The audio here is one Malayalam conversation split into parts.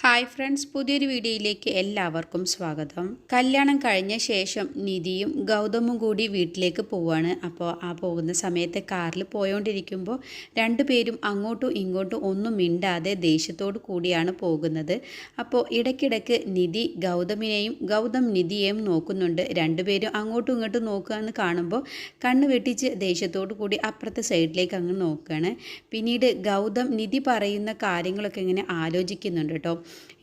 ഹായ് ഫ്രണ്ട്സ് പുതിയൊരു വീഡിയോയിലേക്ക് എല്ലാവർക്കും സ്വാഗതം. കല്യാണം കഴിഞ്ഞ ശേഷം നിധിയും ഗൗതമും കൂടി വീട്ടിലേക്ക് പോവാണ്. അപ്പോൾ ആ പോകുന്ന സമയത്ത് കാറിൽ പോയോണ്ടിരിക്കുമ്പോൾ രണ്ടുപേരും അങ്ങോട്ടും ഇങ്ങോട്ടും ഒന്നും മിണ്ടാതെ ദേഷ്യത്തോടു കൂടിയാണ് പോകുന്നത്. അപ്പോൾ ഇടയ്ക്കിടയ്ക്ക് നിധി ഗൗതമിനെയും ഗൗതം നിധിയെയും നോക്കുന്നുണ്ട്. രണ്ടുപേരും അങ്ങോട്ടും ഇങ്ങോട്ടും നോക്കുകയെന്ന് കാണുമ്പോൾ കണ്ണ് വെട്ടിച്ച് ദേഷ്യത്തോടു കൂടി അപ്പുറത്തെ സൈഡിലേക്ക് അങ്ങ് നോക്കുകയാണ്. പിന്നീട് ഗൗതം നിധി പറയുന്ന കാര്യങ്ങളൊക്കെ ഇങ്ങനെ ആലോചിക്കുന്നുണ്ട് കേട്ടോ.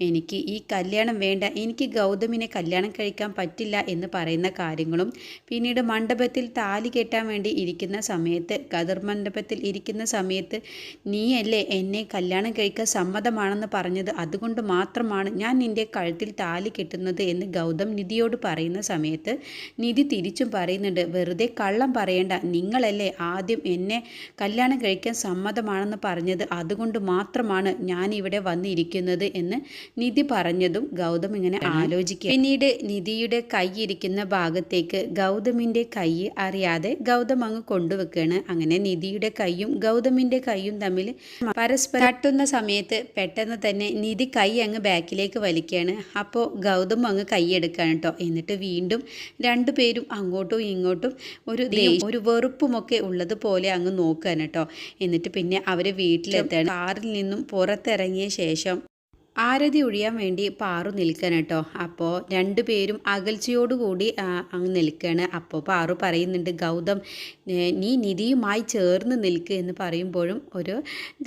എനിക്ക് ഈ കല്യാണം വേണ്ട എനിക്ക് ഗൗതമിനെ കല്യാണം കഴിക്കാൻ പറ്റില്ല എന്ന് പറയുന്ന കാര്യങ്ങളും പിന്നീട് മണ്ഡപത്തിൽ താലി കെട്ടാൻ വേണ്ടി ഇരിക്കുന്ന സമയത്ത് കതിർ മണ്ഡപത്തിൽ ഇരിക്കുന്ന സമയത്ത് നീയല്ലേ എന്നെ കല്യാണം കഴിക്കാൻ സമ്മതമാണെന്ന് പറഞ്ഞത്? അതുകൊണ്ട് മാത്രമാണ് ഞാൻ നിന്റെ കഴുത്തിൽ താലി കെട്ടുന്നത് എന്ന് ഗൗതം നിധിയോട് പറയുന്ന സമയത്ത് നിധി തിരിച്ചും പറയുന്നുണ്ട് വെറുതെ കള്ളം പറയേണ്ട നിങ്ങളല്ലേ ആദ്യം എന്നെ കല്യാണം കഴിക്കാൻ സമ്മതമാണെന്ന് പറഞ്ഞത്? അതുകൊണ്ട് മാത്രമാണ് ഞാൻ ഇവിടെ വന്നിരിക്കുന്നത് എന്ന് നിധി പറഞ്ഞതും ഗൗതം ഇങ്ങനെ ആലോചിക്കുക. പിന്നീട് നിധിയുടെ കൈ ഇരിക്കുന്ന ഭാഗത്തേക്ക് ഗൗതമിന്റെ കൈ അറിയാതെ ഗൗതം അങ്ങ് കൊണ്ടുവെക്കുകയാണ്. അങ്ങനെ നിധിയുടെ കൈയും ഗൗതമിന്റെ കൈയും തമ്മിൽ പരസ്പരം തട്ടുന്ന സമയത്ത് പെട്ടെന്ന് തന്നെ നിധി കൈ അങ്ങ് ബാക്കിലേക്ക് വലിക്കുകയാണ്. അപ്പോൾ ഗൗതം അങ്ങ് കൈയെടുക്കുകയാണ് കേട്ടോ. എന്നിട്ട് വീണ്ടും രണ്ടുപേരും അങ്ങോട്ടും ഇങ്ങോട്ടും ഒരു ഒരു വെറുപ്പുമൊക്കെ ഉള്ളതുപോലെ അങ്ങ് നോക്കുകയാണ് കേട്ടോ. എന്നിട്ട് പിന്നെ അവർ വീട്ടിലെത്താണ്. കാറിൽ നിന്നും പുറത്തിറങ്ങിയ ശേഷം ആരതി ഒഴിയാൻ വേണ്ടി പാറു നിൽക്കണം കേട്ടോ. അപ്പോൾ രണ്ടുപേരും അകൽച്ചയോടുകൂടി അങ്ങ് നിൽക്കുകയാണ് അപ്പോൾ പാറു പറയുന്നുണ്ട് ഗൗതം നീ നിധിയുമായി ചേർന്ന് നിൽക്കുക എന്ന് പറയുമ്പോഴും ഒരു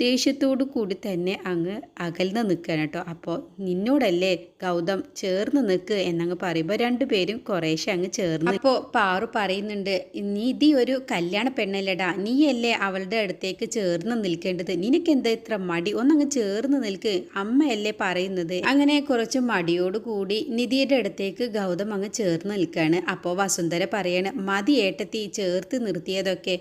ദേഷ്യത്തോടു കൂടി തന്നെ അങ്ങ് അകൽന്ന് നിൽക്കുകയാണ് കേട്ടോ. അപ്പോൾ നിന്നോടല്ലേ ഗൗതം ചേർന്ന് നിൽക്ക് എന്നങ്ങ് പറയുമ്പോൾ രണ്ടുപേരും കുറേശ്ശെ അങ്ങ് ചേർന്ന് അപ്പോൾ പാറു പറയുന്നുണ്ട് നിധി ഒരു കല്യാണ പെണ്ണല്ലടാ നീയല്ലേ അവളുടെ അടുത്തേക്ക് ചേർന്ന് നിൽക്കേണ്ടത്? നിനക്കെന്താ ഇത്ര മടി? ഒന്നങ്ങ് ചേർന്ന് നിൽക്ക്. അമ്മയല്ലേ പറയുന്നത്. അങ്ങനെ കുറച്ച് മടിയോടുകൂടി നിധിയുടെ അടുത്തേക്ക് ഗൗതം അങ്ങ് ചേർന്ന് നിൽക്കുകയാണ് അപ്പോൾ വസുന്ധര പറയാണ് മതി ഏട്ടത്തി ചേർത്ത് നിർത്തിയതൊക്കെ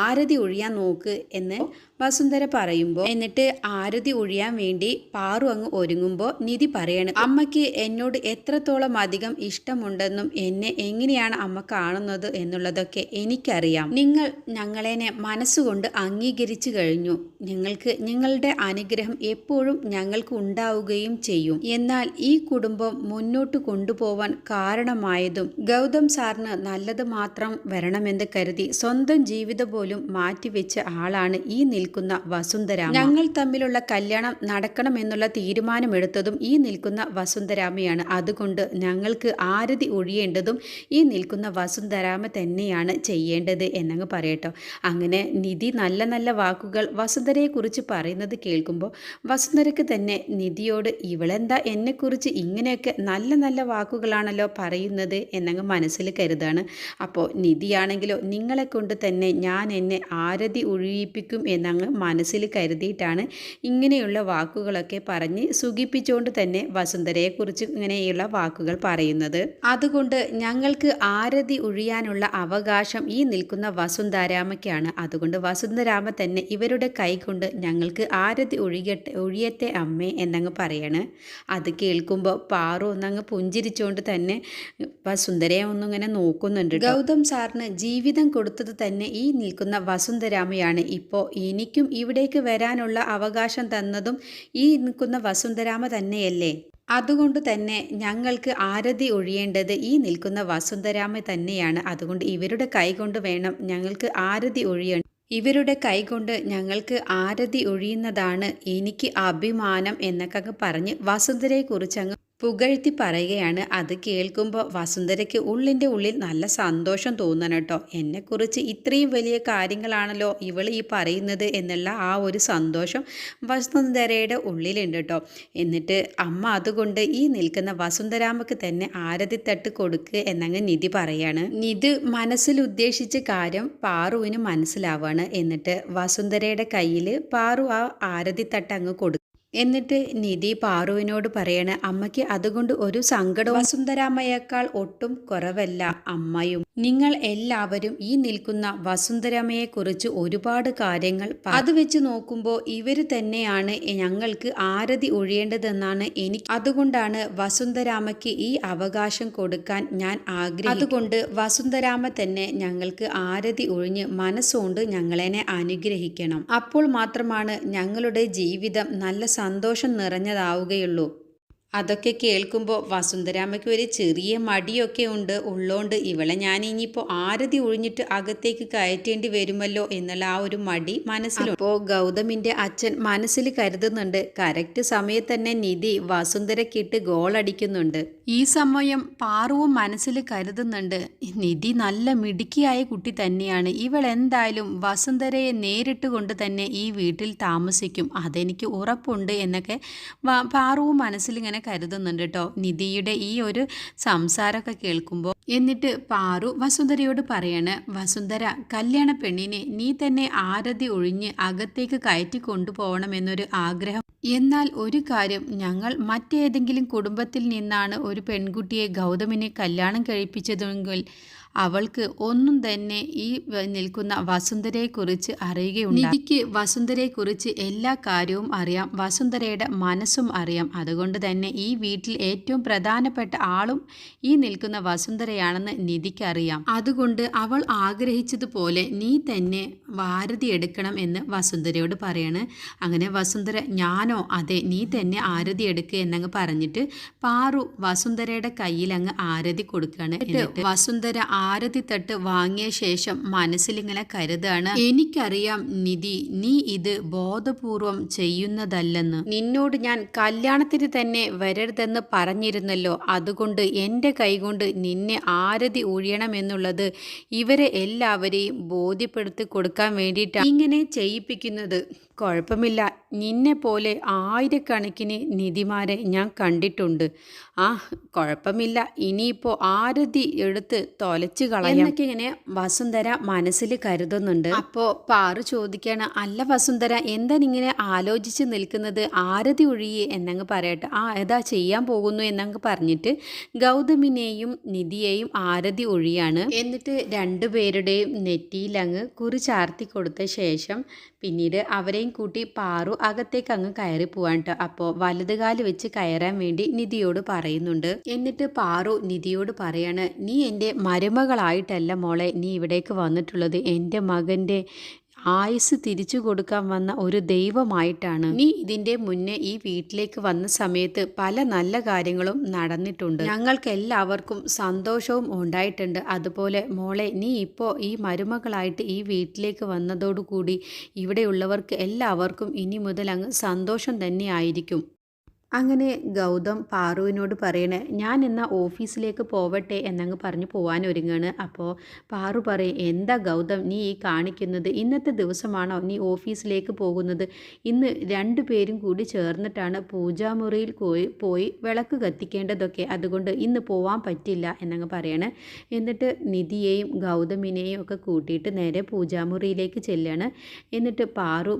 ആരതി ഒഴിയാൻ നോക്ക് എന്ന് വസുന്ധര പറയുമ്പോൾ എന്നിട്ട് ആരതി ഒഴിയാൻ വേണ്ടി പാറു അങ്ങ് ഒരുങ്ങുമ്പോൾ നിധി പറയണം അമ്മയ്ക്ക് എന്നോട് എത്രത്തോളം അധികം ഇഷ്ടമുണ്ടെന്നും എന്നെ എങ്ങനെയാണ് അമ്മ കാണുന്നത് എന്നുള്ളതൊക്കെ എനിക്കറിയാം. നിങ്ങൾ ഞങ്ങളെന്നെ മനസ്സുകൊണ്ട് അംഗീകരിച്ചു കഴിഞ്ഞു. നിങ്ങൾക്ക് നിങ്ങളുടെ അനുഗ്രഹം എപ്പോഴും ഞങ്ങൾക്ക് ഉണ്ടാവുകയും ചെയ്യും. എന്നാൽ ഈ കുടുംബം മുന്നോട്ട് കൊണ്ടുപോവാൻ കാരണമായതും ഗൗതം സാറിന് നല്ലത് മാത്രം വരണമെന്ന് കരുതി സ്വന്തം ജീവിതം പോലും മാറ്റിവെച്ച ആളാണ് ഈ നിൽക്കുന്ന വസുന്ധരാമ. ഞങ്ങൾ തമ്മിലുള്ള കല്യാണം നടക്കണമെന്നുള്ള തീരുമാനമെടുത്തതും ഈ നിൽക്കുന്ന വസുന്ധരാമയാണ്. അതുകൊണ്ട് ഞങ്ങൾക്ക് ആരതി ഒഴിയേണ്ടതും ഈ നിൽക്കുന്ന വസുന്ധരാമ തന്നെയാണ് ചെയ്യേണ്ടത് എന്നങ്ങ് പറയട്ടോ. അങ്ങനെ നിധി നല്ല നല്ല വാക്കുകൾ വസുന്ധരയെക്കുറിച്ച് പറയുന്നത് കേൾക്കുമ്പോൾ വസുന്ധരയ്ക്ക് തന്നെ നിധിയോട് ഇവളെന്താ എന്നെക്കുറിച്ച് ഇങ്ങനെയൊക്കെ നല്ല നല്ല വാക്കുകളാണല്ലോ പറയുന്നത് എന്നങ്ങ് മനസ്സിൽ കരുതാണ്. അപ്പോൾ നിധിയാണെങ്കിലോ നിങ്ങളെ കൊണ്ട് തന്നെ ഞാൻ എന്നെ ആരതി ഒഴിയിപ്പിക്കും എന്നങ്ങ് മനസ്സിൽ കരുതിയിട്ടാണ് ഇങ്ങനെയുള്ള വാക്കുകളൊക്കെ പറഞ്ഞ് സുഖിപ്പിച്ചുകൊണ്ട് തന്നെ വസുന്ധരയെക്കുറിച്ച് ഇങ്ങനെയുള്ള വാക്കുകൾ പറയുന്നത്. അതുകൊണ്ട് ഞങ്ങൾക്ക് ആരതി ഒഴിയാനുള്ള അവകാശം ഈ നിൽക്കുന്ന വസുന്ധരാമയ്ക്കാണ്. അതുകൊണ്ട് വസുന്ധരാമ തന്നെ ഇവരുടെ കൈ കൊണ്ട് ഞങ്ങൾക്ക് ആരതി ഒഴിയട്ടെ ഒഴിയത്തെ അമ്മേ എന്നങ്ങ് പറയാണ്. അത് കേൾക്കുമ്പോൾ പാറു ഒന്നങ്ങ് പുഞ്ചിരിച്ചുകൊണ്ട് തന്നെ വസുന്ധരയെ ഒന്നിങ്ങനെ നോക്കുന്നുണ്ട് ഗൗതം സാറിന് ജീവിതം കൊടുത്തത് തന്നെ ഈ നിൽക്കുന്ന വസുന്ധരാമയാണ്. ഇപ്പോൾ എനിക്കും ഇവിടേക്ക് വരാനുള്ള അവകാശം തന്നതും ഈ നിൽക്കുന്ന വസുന്ധരാമ തന്നെയല്ലേ? അതുകൊണ്ട് തന്നെ ഞങ്ങൾക്ക് ആരതി ഒഴിയേണ്ടത് ഈ നിൽക്കുന്ന വസുന്ധരാമ തന്നെയാണ്. അതുകൊണ്ട് ഇവരുടെ കൈകൊണ്ട് വേണം ഞങ്ങൾക്ക് ആരതി ഒഴിയ ഇവരുടെ കൈകൊണ്ട് ഞങ്ങൾക്ക് ആരതി ഒഴിയുന്നതാണ് എനിക്ക് അഭിമാനം എന്നൊക്കെ പറഞ്ഞ് വസുന്ധരയെക്കുറിച്ച് അങ്ങ് പുകഴ്ത്തി പറയുകയാണ്. അത് കേൾക്കുമ്പോൾ വസുന്ധരയ്ക്ക് ഉള്ളിന്റെ ഉള്ളിൽ നല്ല സന്തോഷം തോന്നണം കേട്ടോ. എന്നെക്കുറിച്ച് ഇത്രയും വലിയ കാര്യങ്ങളാണല്ലോ ഇവൾ ഈ പറയുന്നത് എന്നുള്ള ആ ഒരു സന്തോഷം വസുന്ധരയുടെ ഉള്ളിലുണ്ട് കേട്ടോ. എന്നിട്ട് അമ്മ അതുകൊണ്ട് ഈ നിൽക്കുന്ന വസുന്ധരാമക്ക് തന്നെ ആരതിത്തട്ട് കൊടുക്കുക എന്നങ്ങ് നിധി പറയാണ്. നിധി മനസ്സിൽ ഉദ്ദേശിച്ച കാര്യം പാറുവിന് മനസ്സിലാവാണ്. എന്നിട്ട് വസുന്ധരയുടെ കയ്യിൽ പാറു ആ ആരതിത്തട്ട് അങ്ങ് കൊടുക്കും എന്നിട്ട് നിധി പാറുവിനോട് പറയണ അമ്മയ്ക്ക് അതുകൊണ്ട് ഒരു സങ്കടവും വസുന്ധരാമയേക്കാൾ ഒട്ടും കുറവല്ല അമ്മയും. നിങ്ങൾ എല്ലാവരും ഈ നിൽക്കുന്ന വസുന്ധരാമയെക്കുറിച്ച് ഒരുപാട് കാര്യങ്ങൾ അത് വെച്ച് നോക്കുമ്പോൾ ഇവർ തന്നെയാണ് ഞങ്ങൾക്ക് ആരതി ഒഴിയേണ്ടതെന്നാണ് എനിക്ക് അതുകൊണ്ടാണ് വസുന്ധരാമയ്ക്ക് ഈ അവകാശം കൊടുക്കാൻ ഞാൻ ആഗ്രഹം അതുകൊണ്ട് വസുന്ധരാമ തന്നെ ഞങ്ങൾക്ക് ആരതി ഒഴിഞ്ഞ് മനസ്സുകൊണ്ട് ഞങ്ങളെന്നെ അനുഗ്രഹിക്കണം. അപ്പോൾ മാത്രമാണ് ഞങ്ങളുടെ ജീവിതം നല്ല സന്തോഷം നിറഞ്ഞതാവുകയുള്ളൂ അതൊക്കെ കേൾക്കുമ്പോൾ വസുന്ധരാമയ്ക്ക് ഒരു ചെറിയ മടിയൊക്കെ ഉണ്ട്. ഉള്ളോണ്ട് ഇവളെ ഞാൻ ഇനിയിപ്പോൾ ആരതി ഒഴിഞ്ഞിട്ട് അകത്തേക്ക് കയറ്റേണ്ടി വരുമല്ലോ എന്നുള്ള ആ ഒരു മടി മനസ്സിലുണ്ട് അപ്പോൾ ഗൗതമിന്റെ അച്ഛൻ മനസ്സിൽ കരുതുന്നുണ്ട്. കറക്റ്റ് സമയത്ത് തന്നെ നിധി വസുന്ധരക്കിട്ട് ഗോളടിക്കുന്നുണ്ട് ഈ സമയം പാറുവും മനസ്സിൽ കരുതുന്നുണ്ട്. നിധി നല്ല മിടുക്കിയായ കുട്ടി തന്നെയാണ്. ഇവൾ എന്തായാലും വസുന്ധരയെ നേരിട്ട് കൊണ്ട് തന്നെ ഈ വീട്ടിൽ താമസിക്കും. അതെനിക്ക് ഉറപ്പുണ്ട് എന്നൊക്കെ പാറുവും മനസ്സിലിങ്ങനെ കരുതുന്നുണ്ട് കേട്ടോ നിധിയുടെ ഈ ഒരു സംസാരമൊക്കെ കേൾക്കുമ്പോൾ എന്നിട്ട് പാറു വസുന്ധരയോട് പറയാണ് വസുന്ധര കല്യാണ പെണ്ണിനെ നീ തന്നെ ആരതി ഒഴിഞ്ഞ് അകത്തേക്ക് കയറ്റി കൊണ്ടുപോകണമെന്നൊരു ആഗ്രഹം. എന്നാൽ ഒരു കാര്യം ഞങ്ങൾ മറ്റേതെങ്കിലും കുടുംബത്തിൽ നിന്നാണ് ഒരു പെൺകുട്ടിയെ ഗൗതമിനെ കല്യാണം കഴിപ്പിച്ചതെങ്കിൽ അവൾക്ക് ഒന്നും തന്നെ ഈ നിൽക്കുന്ന വസുന്ധരയെക്കുറിച്ച് അറിയുകയുണ്ട്. എനിക്ക് വസുന്ധരയെക്കുറിച്ച് എല്ലാ കാര്യവും അറിയാം. വസുന്ധരയുടെ മനസ്സും അറിയാം. അതുകൊണ്ട് തന്നെ ഈ വീട്ടിൽ ഏറ്റവും പ്രധാനപ്പെട്ട ആളും ഈ നിൽക്കുന്ന വസുന്ധരയാണെന്ന് നിധിക്കറിയാം അതുകൊണ്ട് അവൾ ആഗ്രഹിച്ചതുപോലെ നീ തന്നെ ഭാരതി എടുക്കണം എന്ന് വസുന്ധരയോട് പറയാണ്. അങ്ങനെ വസുന്ധര ഞാനോ അതെ നീ തന്നെ ആരതി എടുക്കുക എന്നങ്ങ് പറഞ്ഞിട്ട് പാറു വസുന്ധരയുടെ കയ്യിൽ അങ്ങ് ആരതി കൊടുക്കുകയാണ് വസുന്ധര ആരതി തട്ട് വാങ്ങിയ ശേഷം മനസ്സിലിങ്ങനെ കരുതാണ് എനിക്കറിയാം നിധി നീ ഇത് ബോധപൂർവം ചെയ്യുന്നതല്ലെന്ന്. നിന്നോട് ഞാൻ കല്യാണത്തിന് തന്നെ വരരുതെന്ന് പറഞ്ഞിരുന്നല്ലോ. അതുകൊണ്ട് എന്റെ കൈകൊണ്ട് നിന്നെ ആരതി ഒഴിയണമെന്നുള്ളത് ഇവരെ എല്ലാവരെയും ബോധ്യപ്പെടുത്തി കൊടുക്കാൻ വേണ്ടിയിട്ടാണ് ഇങ്ങനെ ചെയ്യിപ്പിക്കുന്നത്. കുഴപ്പമില്ല നിന്നെ പോലെ ആയിരക്കണക്കിന് നിധിമാരെ ഞാൻ കണ്ടിട്ടുണ്ട്. ആ കുഴപ്പമില്ല. ഇനിയിപ്പോൾ ആരതി എടുത്ത് തൊലച്ചു കളയാം. എന്നൊക്കെ ഇങ്ങനെ വസുന്ധര മനസ്സിൽ കരുതുന്നുണ്ട്. അപ്പോൾ പാറു ചോദിക്കുകയാണ് അല്ല വസുന്ധര എന്താണ് ഇങ്ങനെ ആലോചിച്ച് നിൽക്കുന്നത്? ആരതി ഒഴിയെ എന്നങ്ങ് പറയട്ടെ. ആ ഏതാ ചെയ്യാൻ പോകുന്നു എന്നങ്ങ് പറഞ്ഞിട്ട് ഗൗതമിനെയും നിധിയെയും ആരതി ഒഴിയാണ്. എന്നിട്ട് രണ്ടുപേരുടെയും നെറ്റിയിൽ അങ്ങ് കുറി ചാർത്തി കൊടുത്ത ശേഷം പിന്നീട് അവരെയും കൂട്ടി പാറു അകത്തേക്ക് അങ്ങ് കയറി പോവാൻ കേട്ടോ അപ്പോൾ വലതുകാൽ വെച്ച് കയറാൻ വേണ്ടി നിധിയോട് പറയുന്നുണ്ട്. എന്നിട്ട് പാറു നിധിയോട് പറയാണ് നീ എന്റെ മരുമകളായിട്ടല്ല മോളെ നീ ഇവിടേക്ക് വന്നിട്ടുള്ളത് എന്റെ മകന്റെ ആയുസ് തിരിച്ചു കൊടുക്കാൻ വന്ന ഒരു ദൈവമായിട്ടാണ്. നീ ഇതിന്റെ മുന്നേ ഈ വീട്ടിലേക്ക് വന്ന സമയത്ത് പല നല്ല കാര്യങ്ങളും നടന്നിട്ടുണ്ട്. ഞങ്ങൾക്ക് എല്ലാവർക്കും സന്തോഷവും ഉണ്ടായിട്ടുണ്ട്. അതുപോലെ മോളെ നീ ഇപ്പോൾ ഈ മരുമകളായിട്ട് ഈ വീട്ടിലേക്ക് വന്നതോടുകൂടി ഇവിടെയുള്ളവർക്ക് എല്ലാവർക്കും ഇനി മുതൽ അങ്ങ് സന്തോഷം തന്നെയായിരിക്കും അങ്ങനെ ഗൗതം പാറുവിനോട് പറയണേ ഞാൻ എന്നാൽ ഓഫീസിലേക്ക് പോവട്ടെ എന്നങ്ങ് പറഞ്ഞ് പോകാൻ ഒരുങ്ങാണ് അപ്പോൾ പാറു പറയും എന്താ ഗൗതം നീ ഈ കാണിക്കുന്നത്? ഇന്നത്തെ ദിവസമാണോ നീ ഓഫീസിലേക്ക് പോകുന്നത്? ഇന്ന് രണ്ടു പേരും കൂടി ചേർന്നിട്ടാണ് പൂജാമുറിയിൽ പോയി പോയി വിളക്ക് കത്തിക്കേണ്ടതൊക്കെ. അതുകൊണ്ട് ഇന്ന് പോവാൻ പറ്റില്ല എന്നങ്ങ് പറയണ്. എന്നിട്ട് നിധിയെയും ഗൗതമിനെയും ഒക്കെ കൂട്ടിയിട്ട് നേരെ പൂജാമുറിയിലേക്ക് ചെല്ലാണ്. എന്നിട്ട് പാറു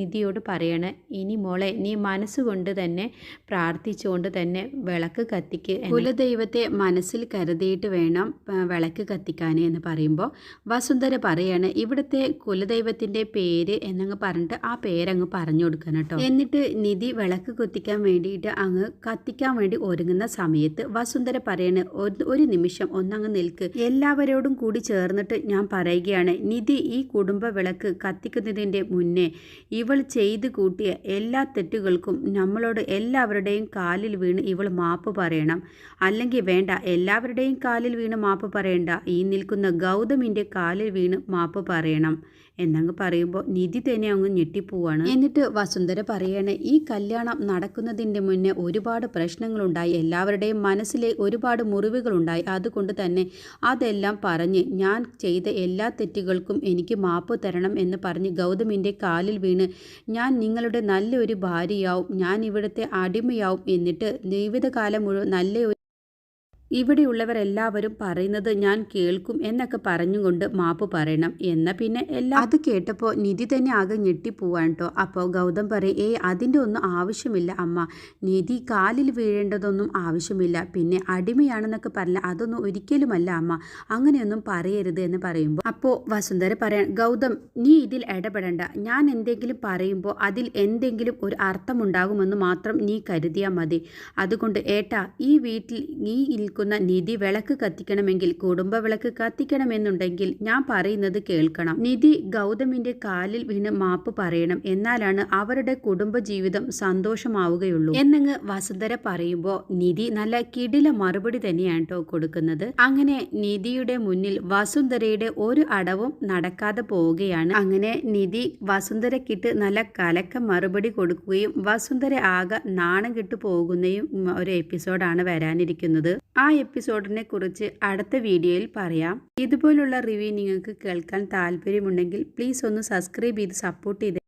നിധിയോട് പറയണേ ഇനി മോളെ നീ മനസ്സുകൊണ്ട് തന്നെ പ്രാർത്ഥിച്ചുകൊണ്ട് തന്നെ വിളക്ക് കത്തിക്ക്. കുലദൈവത്തെ മനസ്സിൽ കരുതിയിട്ട് വേണം വിളക്ക് കത്തിക്കാൻ എന്ന് പറയുമ്പോൾ വസുന്ധര പറയാണ് ഇവിടുത്തെ കുലദൈവത്തിന്റെ പേര് എന്നങ്ങ് പറഞ്ഞിട്ട് ആ പേരങ്ങ് പറഞ്ഞു കൊടുക്കണം കേട്ടോ എന്നിട്ട് നിധി വിളക്ക് കത്തിക്കാൻ വേണ്ടിയിട്ട് അങ്ങ് കത്തിക്കാൻ വേണ്ടി ഒരുങ്ങുന്ന സമയത്ത് വസുന്ധര പറയാണ് "ഒരു- നിമിഷം ഒന്നങ്ങ് നിൽക്ക് എല്ലാവരോടും കൂടി ചേർന്നിട്ട് ഞാൻ പറയുകയാണ് നിധി ഈ കുടുംബ വിളക്ക് കത്തിക്കുന്നതിന്റെ മുന്നേ ഇവൾ ചെയ്തു കൂട്ടിയ എല്ലാ തെറ്റുകൾക്കും നമ്മളോട് എല്ലാവരുടെയും കാലിൽ വീണ് ഇവൾ മാപ്പ് പറയണം. അല്ലെങ്കിൽ വേണ്ട എല്ലാവരുടെയും കാലിൽ വീണ് മാപ്പ് പറയണ്ട. ഈ നിൽക്കുന്ന ഗൗതമിന്റെ കാലിൽ വീണ് മാപ്പ് പറയണം. എന്നങ്ങ് പറയുമ്പോൾ നിധി തന്നെ അങ്ങ് ഞെട്ടിപ്പോവാണ്. എന്നിട്ട് വസുന്ധര പറയാണ് ഈ കല്യാണം നടക്കുന്നതിന്റെ മുന്നേ ഒരുപാട് പ്രശ്നങ്ങളുണ്ടായി. എല്ലാവരുടെയും മനസ്സിലെ ഒരുപാട് മുറിവുകളുണ്ടായി. അതുകൊണ്ട് തന്നെ അതെല്ലാം പറഞ്ഞ് ഞാൻ ചെയ്ത എല്ലാ തെറ്റുകൾക്കും എനിക്ക് മാപ്പ് തരണം എന്ന് പറഞ്ഞ് ഗൗതമിന്റെ കാലിൽ വീണ്. ഞാൻ നിങ്ങളുടെ നല്ലൊരു ഭാര്യയാവും. ഞാൻ ഇവിടുത്തെ അടിമയാവും എന്നിട്ട് ജീവിതകാലം മുഴുവൻ നല്ല ഇവിടെയുള്ളവരെല്ലാവരും പറയുന്നത് ഞാൻ കേൾക്കും എന്നൊക്കെ പറഞ്ഞുകൊണ്ട് മാപ്പ് പറയണം. എന്ന പിന്നെ എല്ലാ അത് കേട്ടപ്പോൾ നിധി തന്നെ ആകെ ഞെട്ടിപ്പോവാൻ കേട്ടോ അപ്പോൾ ഗൗതം പറയും ഏയ് അതിന്റെ ഒന്നും ആവശ്യമില്ല അമ്മ. നിധി കാലിൽ വീഴേണ്ടതൊന്നും ആവശ്യമില്ല. പിന്നെ അടിമയാണെന്നൊക്കെ പറഞ്ഞ അതൊന്നും ഒരിക്കലുമല്ല അമ്മ. അങ്ങനെയൊന്നും പറയരുത് എന്ന് പറയുമ്പോൾ അപ്പോൾ വസുന്ധര പറയാൻ ഗൗതം നീ ഇതിൽ ഇടപെടണ്ട. ഞാൻ എന്തെങ്കിലും പറയുമ്പോൾ അതിൽ എന്തെങ്കിലും ഒരു അർത്ഥമുണ്ടാകുമെന്ന് മാത്രം നീ കരുതിയാൽ മതി. അതുകൊണ്ട് ഏട്ടാ ഈ വീട്ടിൽ നീ നിൽക്കുന്ന നിൽക്കുന്ന നിധി വിളക്ക് കത്തിക്കണമെങ്കിൽ കുടുംബ വിളക്ക് കത്തിക്കണമെന്നുണ്ടെങ്കിൽ ഞാൻ പറയുന്നത് കേൾക്കണം. നിധി ഗൗതമിന്റെ കാലിൽ വീണ് മാപ്പ് പറയണം. എന്നാലാണ് അവരുടെ കുടുംബ ജീവിതം സന്തോഷമാവുകയുള്ളൂ. എന്നങ്ങ് വസുന്ധര പറയുമ്പോൾ നിധി നല്ല കിടില മറുപടി തന്നെയാണ് കേട്ടോ കൊടുക്കുന്നത്. അങ്ങനെ നിധിയുടെ മുന്നിൽ വസുന്ധരയുടെ ഒരു അടവും നടക്കാതെ പോവുകയാണ്. അങ്ങനെ നിധി വസുന്ധരക്കിട്ട് നല്ല കലക്ക മറുപടി കൊടുക്കുകയും വസുന്ധര ആകെ നാണം കിട്ടു പോകുന്നയും ഉം, ഒരു എപ്പിസോഡാണ് വരാനിരിക്കുന്നത്. ആ എപ്പിസോഡിനെ കുറിച്ച് അടുത്ത വീഡിയോയിൽ പറയാം. ഇതുപോലുള്ള റിവ്യൂ നിങ്ങൾക്ക് കേൾക്കാൻ താല്പര്യമുണ്ടെങ്കിൽ പ്ലീസ് ഒന്ന് സബ്സ്ക്രൈബ് ചെയ്ത് സപ്പോർട്ട് ചെയ്ത്